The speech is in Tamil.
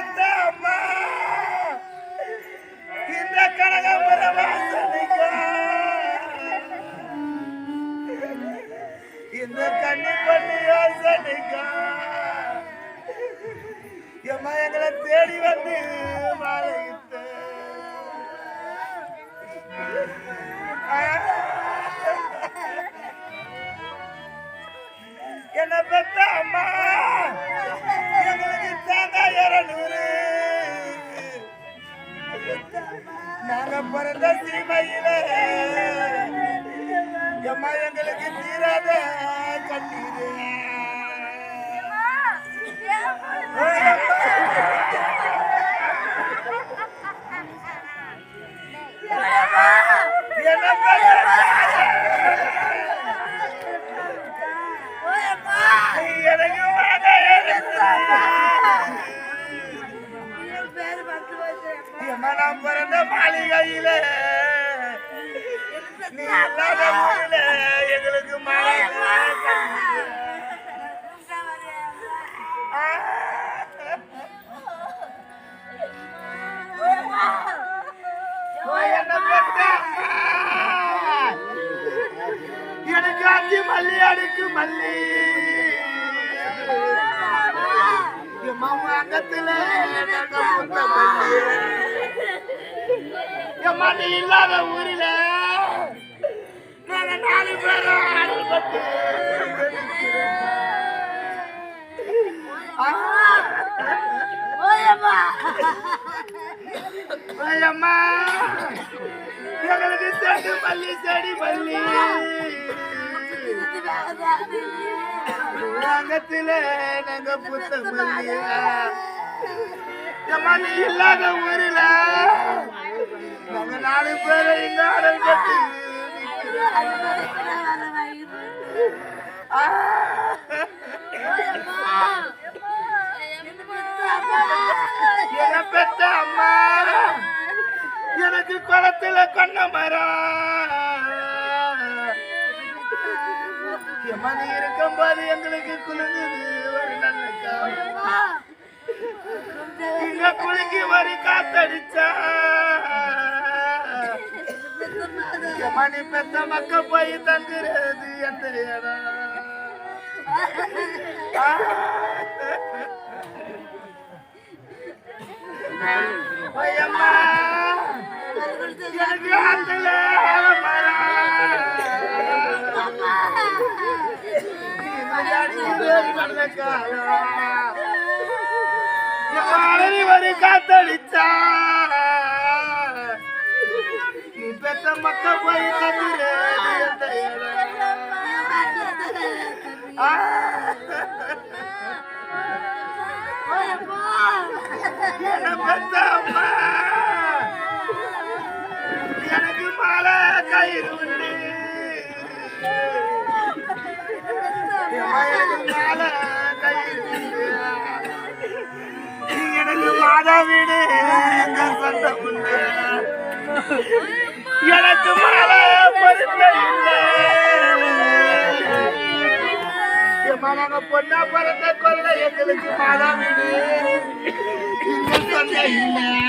பெத்த அம்மா இந்த கனகாமரம் வாசனைக்கா இந்த கண்ணி பண்ணி வாசனைக்கா எம்மா எங்களை தேடி வந்து மாலையிட்டு. நாங்க பிறந்த சீமையில எம்மா எங்களுக்கு தீராத கண்ணீர். மனம் நான் பிறந்த மாளிகையிலே. நீ இல்லாத எங்களுக்கு மழை என்ன எனக்கு அஞ்சு மல்லி அடுக்கு மல்லி. மாமா அங்கத்துல மல்லி. நீ இல்லாத ஊரில. நாங்க நாலு பேரும் ஐயம்மா எங்களுக்கு செடி மல்லி செடி மல்லி அங்கத்துல நாங்க இல்லாத ஊரில. நாங்க நாலு பேரும் இங்க அடல் கட்டி என்ன பெத்த அம்மா ஆத்துல கொண்ட மரம். எமனி இருக்கும்போது எங்களுக்கு குளிர்ந்தது. ஒரு நல்ல இங்க குலுக்கி வரி காத்தடிச்சா. எமனி பெத்த மக்க போய் தங்குறது எந்த இடம்? ஐயம்மா எனக்கு ஆத்துல மரம். வரி காத்தடிச்சா நீ பெத்த மக்க போய் தந்துரு பெத்த அம்மா. எனக்கு மாலை கயிறு உண்டு. எனக்கு வீடு. எங்கள் சொந்த உண்டு. எனக்கு மாலை பொருத்த இல்லை. நாங்க பொண்ணா பிறந்த கொள்ள எங்களுக்கு மாதா வீடு. எங்கள் சொந்த இல்லை.